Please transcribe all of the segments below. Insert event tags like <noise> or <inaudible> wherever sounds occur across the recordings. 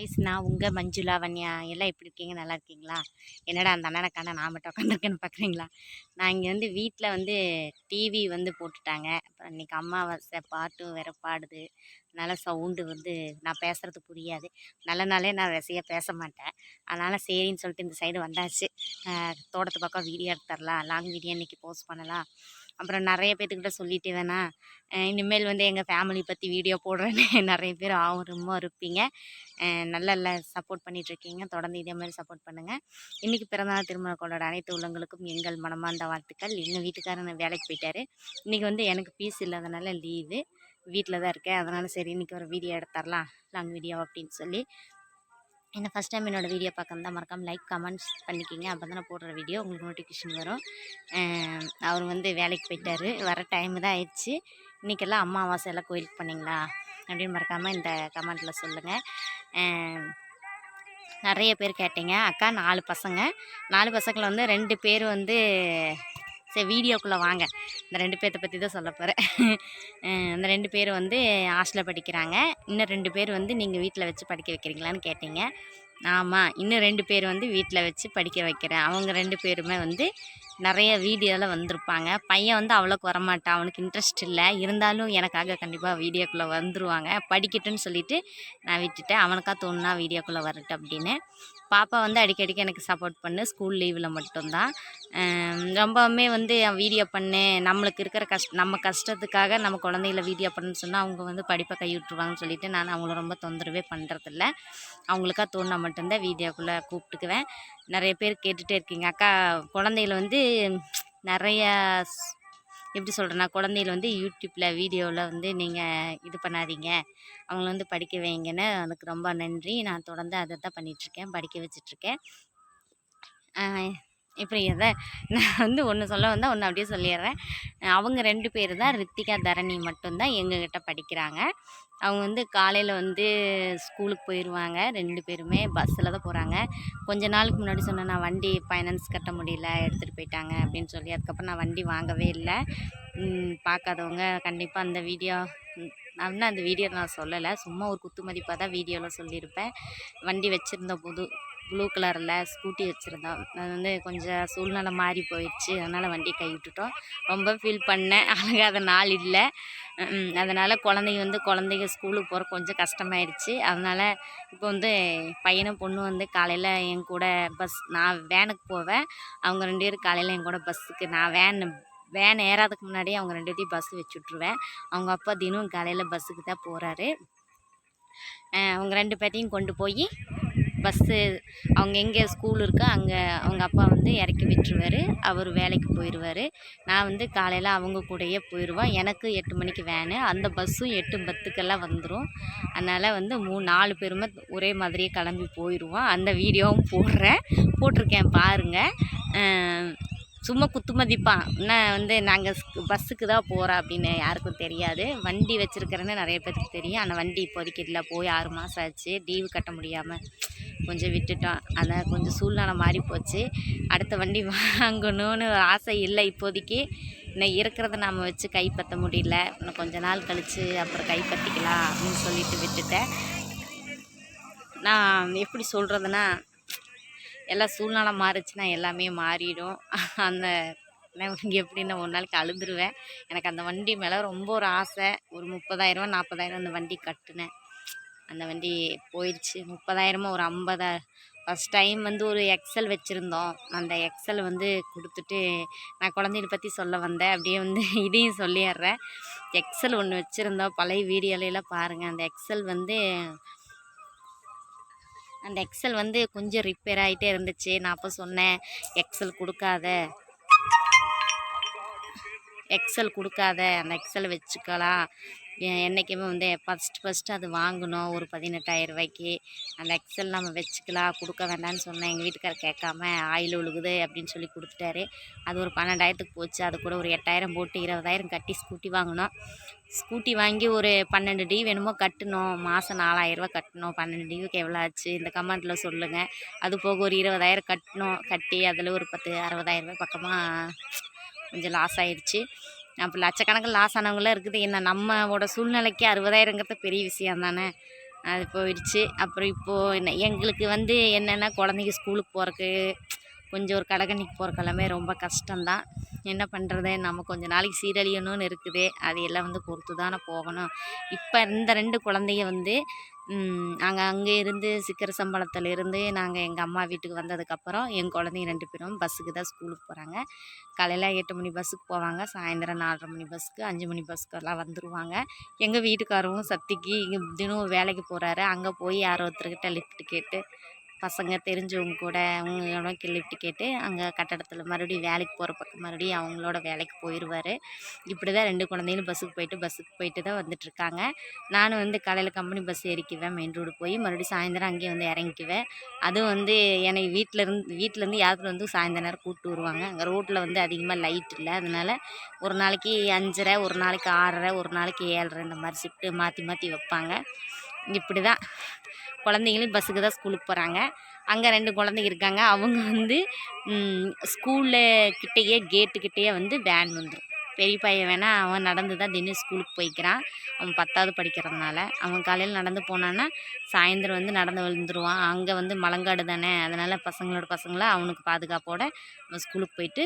Guys நான் உங்கள் மஞ்சுளா வன்யா எல்லாம் எப்படி இருக்கீங்க? நல்லா இருக்கீங்களா? என்னடா அந்த அண்ணனை காண நான் மட்டும் உட்காந்துருக்கேன்னு பார்க்குறீங்களா நான் இங்கே வந்து வீட்டில் வந்து டிவி வந்து போட்டுட்டாங்க. அப்புறம் இன்றைக்கி அம்மாவாசை பாட்டும் வேறு பாடுது. அதனால் சவுண்டு வந்து நான் பேசுகிறது புரியாது. நல்ல நாளே நான் ரசியாக பேச மாட்டேன். அதனால் சரின்னு சொல்லிட்டு இந்த சைடு வந்தாச்சு. தோட்டத்து பக்கம் வீடியோ எடுத்துடலாம் லாங் வீடியோ இன்றைக்கி போஸ்ட் பண்ணலாம். அப்புறம் நிறைய பேர்த்துக்கிட்ட சொல்லிட்டு வேணா. இனிமேல் வந்து எங்கள் ஃபேமிலி பற்றி வீடியோ போடுறேன்னு <laughs> நிறைய பேர் ஆர்வமாக இருப்பீங்க. நல்ல சப்போர்ட் பண்ணிகிட்ருக்கீங்க தொடர்ந்து இதே மாதிரி சப்போர்ட் பண்ணுங்கள் இன்றைக்கி பிறந்தநாள் திருமண கொண்டாட அனைத்து உள்ளங்களுக்கும் எங்கள் மனமார்ந்த வாழ்த்துக்கள். எங்கள் வீட்டுக்காரன் வேலைக்கு போயிட்டார். இன்றைக்கி வந்து எனக்கு பீஸ் இல்லாதனால லீவு. வீட்டில் தான் இருக்கேன். அதனால் சரி இன்றைக்கி ஒரு வீடியோ எடுத்துடலாம் லாங் வீடியோ அப்படின்னு சொல்லி. என்ன ஃபஸ்ட் டைம் என்னோடய வீடியோ பார்க்க தான் லைக் கமெண்ட்ஸ் பண்ணிக்கிங்க. அப்போ தான் போடுற வீடியோ உங்களுக்கு நோட்டிஃபிகேஷன் வரும். அவர் வந்து வேலைக்கு போயிட்டாரு. வர டைம் தான் ஆயிடுச்சு. இன்றைக்கெல்லாம் அம்மாவாசை எல்லாம் கோயிலுக்கு போனீங்களா? அப்படின்னு மறக்காமல் இந்த கமெண்ட்டில் சொல்லுங்கள் நிறைய பேர் கேட்டீங்க. அக்கா நாலு பசங்க. நாலு பசங்களை வந்து ரெண்டு பேர் வந்து சரி வீடியோக்குள்ளே வாங்க. இந்த ரெண்டு பேர்த்த பற்றி தான் சொல்ல போகிறேன் <laughs> இந்த ரெண்டு பேர் வந்து ஹாஸ்டலில் படிக்கிறாங்க. இன்னும் ரெண்டு பேர் வந்து நீங்கள் வீட்டில் வச்சு படிக்க வைக்கிறீங்களான்னு கேட்டீங்க. ஆமாம் இன்னும் ரெண்டு பேர் வந்து வீட்டில் வச்சு படிக்க வைக்கிறேன். அவங்க ரெண்டு பேருமே வந்து நிறைய வீடியோவில் வந்திருப்பாங்க. பையன் வந்து அவ்வளோக்கு வரமாட்டான். அவனுக்கு இன்ட்ரெஸ்ட் இல்லை. இருந்தாலும் எனக்காக கண்டிப்பாக வீடியோக்குள்ளே வந்துருவாங்க. படிக்கட்டுன்னு சொல்லிவிட்டு நான் விட்டுட்டேன். அவனுக்கா தோணுனா வீடியோக்குள்ளே வரட்டும் அப்படின்னு. பாப்பா வந்து அடிக்கடிக்கு எனக்கு சப்போர்ட் பண்ணு. ஸ்கூல் லீவில் மட்டும்தான். ரொம்பவுமே வந்து வீடியோ பண்ணு. நம்மளுக்கு இருக்கிற கஷ்ட நம்ம கஷ்டத்துக்காக நம்ம குழந்தைகள வீடியோ பண்ணுன்னு சொன்னால் அவங்க வந்து படிப்பை கைவிட்டுருவாங்கன்னு சொல்லிட்டு நான் அவங்கள ரொம்ப தொந்தரவே பண்ணுறதில்ல அவங்களுக்காக தோணா மட்டும்தான் வீடியோக்குள்ளே கூப்பிட்டுக்குவேன். நிறைய பேர் கேட்டுகிட்டே இருக்கீங்க. அக்கா குழந்தைகள வந்து நிறைய எப்படி சொல்கிறேன்னா குழந்தைகள் வந்து யூடியூப்பில் வீடியோவில் வந்து நீங்கள் இது பண்ணாதீங்க. அவங்கள வந்து படிக்க வைங்கன்னு அதுக்கு ரொம்ப நன்றி. நான் தொடர்ந்து அதை தான் பண்ணிகிட்ருக்கேன் படிக்க வச்சிட்ருக்கேன் இப்படி எதை நான் வந்து ஒன்று சொல்ல வந்தால் ஒன்று அப்படியே சொல்லிடுறேன். அவங்க ரெண்டு பேர் தான் ரித்திகா தரணி மட்டும்தான் எங்ககிட்ட படிக்கிறாங்க. அவங்க வந்து காலையில் வந்து ஸ்கூலுக்கு போயிடுவாங்க ரெண்டு பேருமே பஸ்ஸில் தான் போகிறாங்க கொஞ்ச நாளுக்கு முன்னாடி சொன்னேன் நான் வண்டி ஃபைனான்ஸ் கட்ட முடியல எடுத்துகிட்டு போயிட்டாங்க அப்படின்னு சொல்லி. அதுக்கப்புறம் நான் வண்டி வாங்கவே இல்லை. பார்க்காதவங்க கண்டிப்பாக அந்த வீடியோ நான் அந்த வீடியோ நான் சொல்லலை. சும்மா ஒரு குத்து மதிப்பாக தான் வீடியோவில் சொல்லியிருப்பேன். வண்டி வச்சுருந்த புது ப்ளூ கலரில் ஸ்கூட்டி வச்சுருந்தோம். அது வந்து கொஞ்சம் சூழ்நிலை மாறி போயிடுச்சு. அதனால் வண்டியை கை விட்டுட்டோம். ரொம்ப ஃபீல் பண்ணேன் அழகாத நாள் இல்லை. அதனால் குழந்தைங்க வந்து குழந்தைங்க ஸ்கூலுக்கு போகிற கொஞ்சம் கஷ்டமாயிடுச்சு. அதனால் இப்போ வந்து பையனும் பொண்ணு வந்து காலையில் என் கூட பஸ் நான் வேனுக்கு போவேன். அவங்க ரெண்டு பேரும் காலையில் என் கூட பஸ்ஸுக்கு நான் வேன் வேன் ஏறாதுக்கு முன்னாடியே அவங்க ரெண்டு பேர்த்தையும் பஸ் வச்சு விட்ருவேன் அவங்க அப்பா தினம் காலையில் பஸ்ஸுக்கு தான் போகிறாரு அவங்க ரெண்டு பேர்த்தையும் கொண்டு போய் பஸ்ஸு அவங்க எங்கே ஸ்கூல் இருக்கோ அங்கே அவங்க அப்பா வந்து இறக்கி விட்டுருவாரு. அவர் வேலைக்கு போயிடுவார். நான் வந்து காலையில் அவங்க கூடயே போயிடுவேன் எனக்கு எட்டு மணிக்கு வேனு. அந்த பஸ்ஸும் எட்டு பத்துக்கெல்லாம் வந்துடும் அதனால் வந்து மூணு நாலு பேருமே ஒரே மாதிரியே கிளம்பி போயிடுவோம் அந்த வீடியோவும் போடுறேன். போட்டிருக்கேன் பாருங்கள் சும்மா குத்து மதிப்பான். என்ன வந்து நாங்கள் பஸ்ஸுக்கு தான் போகிறோம் அப்படின்னு யாருக்கும் தெரியாது. வண்டி வச்சுருக்கிறேன்னு நிறைய பேருக்கு தெரியும். ஆனால் வண்டி இப்போதைக்கு இல்லை. போய் ஆறு மாதம் ஆச்சு. லீவு கட்ட முடியாமல் கொஞ்சம் விட்டுட்டோம் அதான் கொஞ்சம் சூழ்நிலை மாறி போச்சு. அடுத்த வண்டி வாங்கணும்னு ஆசை இல்லை இப்போதைக்கு. இன்னும் இருக்கிறத நாம் வச்சு கைப்பற்ற முடியல. இன்னும் கொஞ்ச நாள் கழித்து அப்புறம் கைப்பற்றிக்கலாம் அப்படின்னு சொல்லிட்டு விட்டுட்டேன். நான் எப்படி சொல்கிறதுனா எல்லாம் சூழ்நிலை மாறுச்சுன்னா எல்லாமே மாறிடும். அந்த நான் எப்படின்னா ஒரு நாளைக்கு அழுதுருவேன் எனக்கு அந்த வண்டி மேலே ரொம்ப ஒரு ஆசை. ஒரு முப்பதாயிரரூவா நாற்பதாயிரம் அந்த வண்டி கட்டினேன். அந்த வண்டி போயிடுச்சு முப்பதாயிரமோ ஒரு ஐம்பதா ஃபஸ்ட் டைம் வந்து ஒரு எக்ஸல் வச்சுருந்தோம். அந்த எக்ஸல் வந்து கொடுத்துட்டு நான் குழந்தைய பற்றி சொல்ல வந்தேன். அப்படியே வந்து <laughs> இதையும் சொல்லிடுறேன். எக்ஸல் ஒன்று வச்சுருந்தோம். பழைய வீடியோலையெல்லாம் பாருங்கள் அந்த எக்ஸல் வந்து அந்த எக்ஸல் வந்து கொஞ்சம் ரிப்பேர் ஆகிட்டே இருந்துச்சு. நான் அப்போ சொன்னேன் எக்ஸல் கொடுக்காத. எக்ஸல் கொடுக்காத. அந்த எக்ஸல் வச்சுக்கலாம். என்றைக்குமே வந்து ஃபஸ்ட் ஃபஸ்ட்டு அது வாங்கணும். ஒரு பதினெட்டாயிரம் ரூபாய்க்கு. அந்த எக்ஸல் நம்ம வச்சுக்கலாம். கொடுக்க வேண்டாம்னு சொன்னேன். எங்கள் வீட்டுக்காரர் கேட்காம ஆயில் ஒழுகுது அப்படின்னு சொல்லி கொடுத்துட்டாரு. அது ஒரு பன்னெண்டாயிரத்துக்கு போச்சு. அது கூட ஒரு எட்டாயிரம் போட்டு இருபதாயிரம் கட்டி ஸ்கூட்டி வாங்கினோம். ஸ்கூட்டி வாங்கி ஒரு பன்னெண்டு டியூ வேணுமோ கட்டணும். மாதம் நாலாயிரரூவா கட்டணும். பன்னெண்டு டியூக்கு எவ்வளோ ஆச்சு? இந்த கமெண்ட்டில் சொல்லுங்கள் அது போக ஒரு இருபதாயிரம் கட்டணும். கட்டி அதில் ஒரு பத்து அறுபதாயிரம் ரூபாய் பக்கமாக கொஞ்சம் லாஸ் ஆயிடுச்சு அப்போ லட்சக்கணக்கில் லாஸ் ஆனவங்களாம் இருக்குது. என்ன நம்மளோட சூழ்நிலைக்கு அறுபதாயிரங்கிறது பெரிய விஷயம் தானே? அது போயிடுச்சு. அப்புறம் இப்போது என்ன எங்களுக்கு வந்து என்னென்னா குழந்தைங்க ஸ்கூலுக்கு போகிறக்கு கொஞ்சம் ஒரு கடகணிக்கு போகிறக்கு எல்லாமே ரொம்ப கஷ்டம்தான். என்ன பண்ணுறது நம்ம கொஞ்சம் நாளைக்கு சீரழியணும்னு இருக்குது. அது எல்லாம் வந்து பொறுத்து தானே போகணும். இப்போ இந்த ரெண்டு குழந்தைங்க வந்து நாங்கள் அங்கே இருந்து சிக்கர சம்பளத்துலேருந்து நாங்கள் எங்கள் அம்மா வீட்டுக்கு வந்ததுக்கப்புறம் என் குழந்தைங்க ரெண்டு பேரும் பஸ்ஸுக்கு தான் ஸ்கூலுக்கு போகிறாங்க காலையில் எட்டு மணி பஸ்ஸுக்கு போவாங்க. சாயந்தரம் நாலரை மணி பஸ்ஸுக்கு அஞ்சு மணி பஸ்ஸுக்கெல்லாம் வந்துடுவாங்க எங்கள் வீட்டுக்காரரும் சக்திக்கு இங்கே தினம் வேலைக்கு போகிறாரு அங்கே போய் யாரோ ஒருத்தர்கிட்ட லிஃப்ட் கேட்டு பசங்க தெரிஞ்சவங்க கூட அவங்களோட லிஃப்ட் கேட்டு அங்கே கட்டடத்தில் மறுபடியும் வேலைக்கு போகிற பக்கம் மறுபடியும் அவங்களோட வேலைக்கு போயிடுவார் இப்படி தான் ரெண்டு குழந்தைகளும் பஸ்ஸுக்கு போயிட்டு பஸ்ஸுக்கு போயிட்டு தான் வந்துட்டுருக்காங்க. நானும் வந்து காலையில் கம்பெனி பஸ் ஏறிக்குவேன் மெயின் ரோடு போய் மறுபடியும் சாயந்தரம் அங்கேயே வந்து இறங்கிக்குவேன். அதுவும் வந்து என்னை வீட்டிலேருந்து வீட்டிலேருந்து யாத்திரை வந்து சாயந்தரம் நேரம் கூப்பிட்டு வருவாங்க. அங்கே ரோட்டில் வந்து அதிகமாக லைட் இல்லை. அதனால் ஒரு நாளைக்கு அஞ்சரை ஒரு நாளைக்கு ஆறரை ஒரு நாளைக்கு ஏழரை இந்த மாதிரி ஷிஃப்ட்டு மாற்றி மாற்றி வைப்பாங்க. இப்படி தான் குழந்தைங்களும் பஸ்ஸுக்கு தான் ஸ்கூலுக்கு போகிறாங்க அங்கே ரெண்டு குழந்தைங்க இருக்காங்க. அவங்க வந்து ஸ்கூலில் கிட்டேயே கேட்டுக்கிட்டேயே வந்து வேன் வந்துடும் பெரிய பையன் வேணால் அவன் நடந்து தான் தினம் ஸ்கூலுக்கு போய்க்கிறான். அவன் பத்தாவது படிக்கிறதுனால. அவன் காலையில் நடந்து போனான்னா சாயந்தரம் வந்து நடந்து வந்துடுவான் அங்கே வந்து மலங்காடு தானே. அதனால் பசங்களோட பசங்களாக அவனுக்கு பாதுகாப்போடு அவன் ஸ்கூலுக்கு போயிட்டு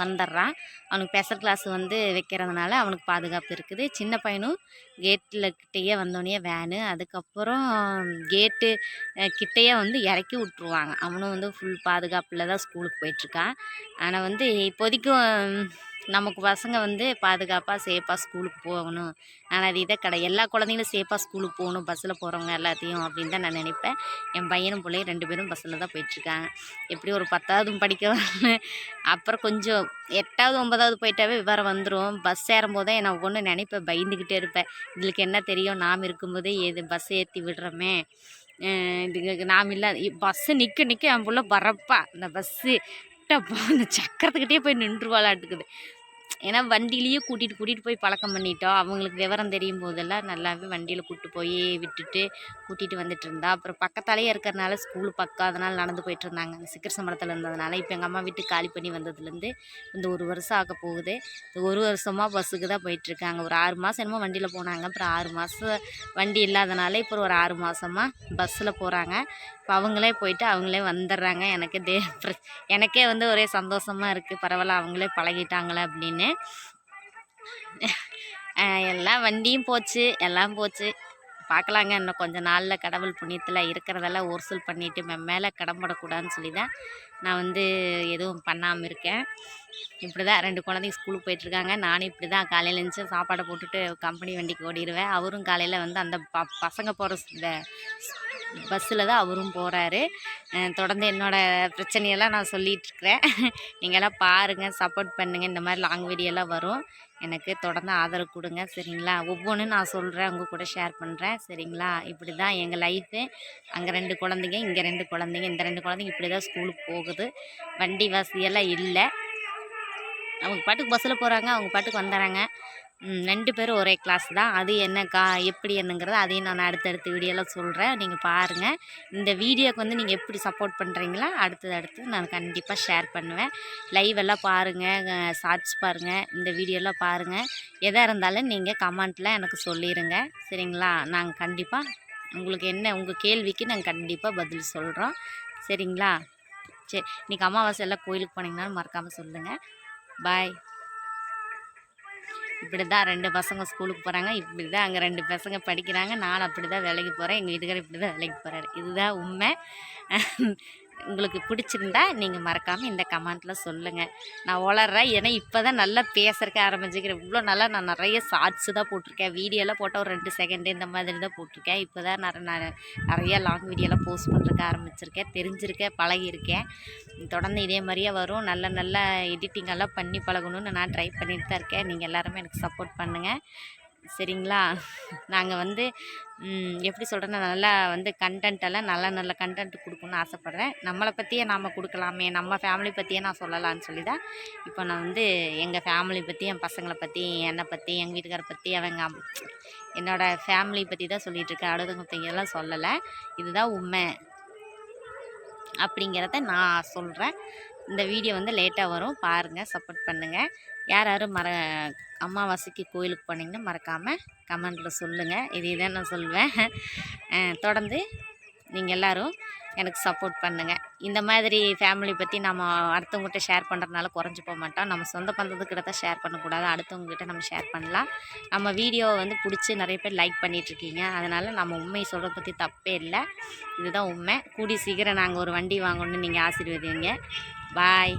வந்துடுறான் அவனுக்கு ஸ்பெஷல் கிளாஸ் வந்து வைக்கிறதுனால அவனுக்கு பாதுகாப்பு இருக்குது. சின்ன பையனும் கேட்டில் கிட்டேயே வந்தோடனே வேனு அதுக்கப்புறம் கேட்டு கிட்டேயே வந்து இறக்கி விட்ருவாங்க அவனும் வந்து ஃபுல் பாதுகாப்பில் தான் ஸ்கூலுக்கு போயிட்டுருக்கான் ஆனால் வந்து இப்போதைக்கும் நமக்கு பசங்க வந்து பாதுகாப்பாக சேஃபாக ஸ்கூலுக்கு போகணும். ஆனால் அது இதை கடை எல்லா குழந்தைங்களும் சேஃபாக ஸ்கூலுக்கு போகணும் பஸ்ஸில் போகிறவங்க எல்லாத்தையும் அப்படின்னு தான் நான் நினைப்பேன். என் பையனும் பிள்ளையும் ரெண்டு பேரும் பஸ்ஸில் தான் போயிட்டுருக்காங்க. எப்படி ஒரு பத்தாவது படிக்க அப்புறம் கொஞ்சம் எட்டாவது ஒன்பதாவது போயிட்டாவே விவரம் வந்துடும் பஸ் ஏறும்போது தான் நான் ஒன்று நினைப்பேன் பயந்துக்கிட்டே இருப்பேன். இதுக்கு என்ன தெரியும்? நாம் இருக்கும்போதே எது பஸ் ஏற்றி விடுறோமே? இதுக்கு நாம் இல்லை பஸ்ஸு நிற்க நிற்க என் பிள்ளை பரப்பா. இந்த பஸ்ஸு அந்த சக்கரத்துக்கிட்டே போய் நின்றுவாளாட்டுக்குது ஏன்னா வண்டிலேயே கூட்டிகிட்டு கூட்டிகிட்டு போய் பழக்கம் பண்ணிட்டோம் அவங்களுக்கு விவரம் தெரியும் போதெல்லாம் நல்லாவே வண்டியில் கூப்பிட்டு போய் விட்டுட்டு கூட்டிகிட்டு வந்துட்டு இருந்தா. அப்புறம் பக்கத்தாலேயே இருக்கிறனால ஸ்கூல் பக்கம் அதனால் நடந்து போயிட்டு இருந்தாங்க. சிக்கர் சம்பளத்தில் இருந்ததுனால இப்போ எங்கள் அம்மா வீட்டுக்கு காலி பண்ணி வந்ததுலேருந்து இந்த ஒரு வருஷம் ஆக போகுது. இந்த ஒரு வருஷமாக பஸ்ஸுக்கு தான் போயிட்டுருக்காங்க ஒரு ஆறு மாதம் என்னமோ வண்டியில் போனாங்க. அப்புறம் ஆறு மாதம் வண்டி இல்லாதனால இப்போ ஒரு ஆறு மாதமாக பஸ்ஸில் போகிறாங்க இப்போ அவங்களே போயிட்டு அவங்களே வந்துடுறாங்க. எனக்கு தே <laughs> எனக்கே வந்து ஒரே சந்தோஷமாக இருக்குது பரவாயில்ல அவங்களே பழகிட்டாங்களே அப்படின்னு. எல்லாம் வண்டியும் போச்சு எல்லாம் போச்சு. பார்க்கலாங்க இன்னும் கொஞ்சம் நாளில் கடவுள் புண்ணியத்தில் இருக்கிறதெல்லாம் ஒர்சல் பண்ணிவிட்டு மேலே கடம்படக்கூடாதுன்னு சொல்லி தான் நான் வந்து எதுவும் பண்ணாமல் இருக்கேன். இப்படி தான் ரெண்டு குழந்தைங்க ஸ்கூலுக்கு போயிட்டுருக்காங்க நானும் இப்படி தான் காலையில் எழுந்துச்சு சாப்பாடை போட்டுட்டு கம்பெனி வண்டிக்கு ஓடிடுவேன். அவரும் காலையில் வந்து அந்த ப பசங்க போகிற இந்த பஸ்ஸில் தான் அவரும் போகிறாரு தொடர்ந்து என்னோடய பிரச்சனையெல்லாம் நான் சொல்லிகிட்ருக்குறேன் <laughs> நீங்கள்லாம் பாருங்கள் சப்போர்ட் பண்ணுங்கள் இந்த மாதிரி லாங் வீடியோலாம் வரும். எனக்கு தொடர்ந்து ஆதரவு கொடுங்க சரிங்களா? ஒவ்வொன்றும் நான் சொல்கிறேன் உங்கள் கூட ஷேர் பண்ணுறேன் சரிங்களா? இப்படி தான் எங்கள் லைஃபு அங்கே ரெண்டு குழந்தைங்க இங்கே ரெண்டு குழந்தைங்க இந்த ரெண்டு குழந்தைங்க இப்படி தான் ஸ்கூலுக்கு போகுது. வண்டி வசதியெல்லாம் இல்லை. அவங்க பாட்டுக்கு பஸ்ஸில் போகிறாங்க அவங்க பாட்டுக்கு வந்துடுறாங்க ரெண்டு பேரும் ஒரே கிளாஸ் தான். அது என்ன கா எப்படி என்னங்கிறது அதையும் நான் அடுத்தடுத்த வீடியோவில் சொல்கிறேன் நீங்கள் பாருங்கள் இந்த வீடியோக்கு வந்து நீங்கள் எப்படி சப்போர்ட் பண்ணுறீங்களா அடுத்தது அடுத்து நான் கண்டிப்பாக ஷேர் பண்ணுவேன். லைவ் எல்லாம் பாருங்கள் ஷார்ட்ஸ் பாருங்கள் இந்த வீடியோலாம் பாருங்கள் எதாக இருந்தாலும் நீங்கள் கமெண்ட்டில் எனக்கு சொல்லிடுங்க சரிங்களா? நாங்கள் கண்டிப்பாக உங்களுக்கு என்ன உங்கள் கேள்விக்கு நாங்கள் கண்டிப்பாக பதில் சொல்கிறோம் சரிங்களா? சரி இன்றைக்கி அமாவாசை எல்லாம் கோயிலுக்கு போனீங்கன்னாலும் மறக்காமல் சொல்லுங்கள் பாய் இப்படி தான் ரெண்டு பசங்க ஸ்கூலுக்கு போகிறாங்க இப்படி தான் அங்கே ரெண்டு பசங்க படிக்கிறாங்க. நான் அப்படி தான் வேலைக்கு போகிறேன் எங்கள் வீட்டுக்காரர் இப்படி தான் வேலைக்கு போகிறாரு இதுதான் உண்மை. உங்களுக்கு பிடிச்சிருந்தா நீங்கள் மறக்காமல் இந்த கமெண்ட்டில் சொல்லுங்கள் நான் வளர்றேன் ஏன்னா இப்போ தான் நல்லா பேசுறக்க ஆரம்பிச்சுக்கிறேன். இவ்வளோ நல்லா நான் நிறைய ஷார்ட்ஸு தான் போட்டிருக்கேன். வீடியோலாம் போட்டால் ஒரு ரெண்டு செகண்டு இந்த மாதிரி தான் போட்டிருக்கேன். இப்போ தான் நிறைய நான் நிறைய லாங் வீடியோலாம் போஸ்ட் பண்ணுறக்க ஆரம்பிச்சிருக்கேன். தெரிஞ்சிருக்கேன் பழகியிருக்கேன். தொடர்ந்து இதே மாதிரியே வரும். நல்ல நல்ல எடிட்டிங்கெல்லாம் பண்ணி பழகணும்னு நான் ட்ரை பண்ணிட்டு தான் இருக்கேன். நீங்கள் எல்லாருமே எனக்கு சப்போர்ட் பண்ணுங்கள் சரிங்களா? நாங்கள் வந்து எப்படி சொல்கிறேன்னா நல்லா வந்து கண்டென்ட்டெல்லாம் நல்ல நல்ல கண்டென்ட் கொடுக்கணுன்னு ஆசைப்பட்றேன். நம்மளை பற்றியே நாம் கொடுக்கலாமே நம்ம ஃபேமிலி பற்றியே நான் சொல்லலான்னு சொல்லி தான் இப்போ நான் வந்து எங்கள் ஃபேமிலி பற்றி என் பசங்களை பற்றி என்னை பற்றி எங்கள் வீட்டுக்காரை பற்றி அவங்க என்னோடய ஃபேமிலி பற்றி தான் சொல்லிகிட்ருக்கேன் அடுத்தவங்க சொல்லலை. இதுதான் உண்மை. அப்படிங்கிறத நான் சொல்கிறேன் இந்த வீடியோ வந்து லேட்டாக வரும். பாருங்கள் சப்போர்ட் பண்ணுங்கள் யார் யாரும் மற அமாவாசைக்கு கோயிலுக்கு போனீங்கன்னா மறக்காமல் கமெண்டில் சொல்லுங்கள் இது தான் நான் சொல்லுவேன் தொடர்ந்து நீங்கள் எல்லோரும் எனக்கு சப்போர்ட் பண்ணுங்கள் இந்த மாதிரி ஃபேமிலி பற்றி நம்ம அடுத்தவங்ககிட்ட ஷேர் பண்ணுறதுனால குறைஞ்சி போக மாட்டோம். நம்ம சொந்த பந்தத்துக்கிட்ட தான் ஷேர் பண்ணக்கூடாது. அடுத்தவங்ககிட்ட நம்ம ஷேர் பண்ணலாம். நம்ம வீடியோவை வந்து பிடிச்சி நிறைய பேர் லைக் பண்ணிகிட்ருக்கீங்க அதனால் நம்ம உண்மையை சொல்கிறத பற்றி தப்பே இல்லை. இதுதான் உண்மை. கூடி சீக்கிரம் நாங்கள் ஒரு வண்டி வாங்கணும்னு நீங்கள் ஆசீர்வதிங்க. பாய்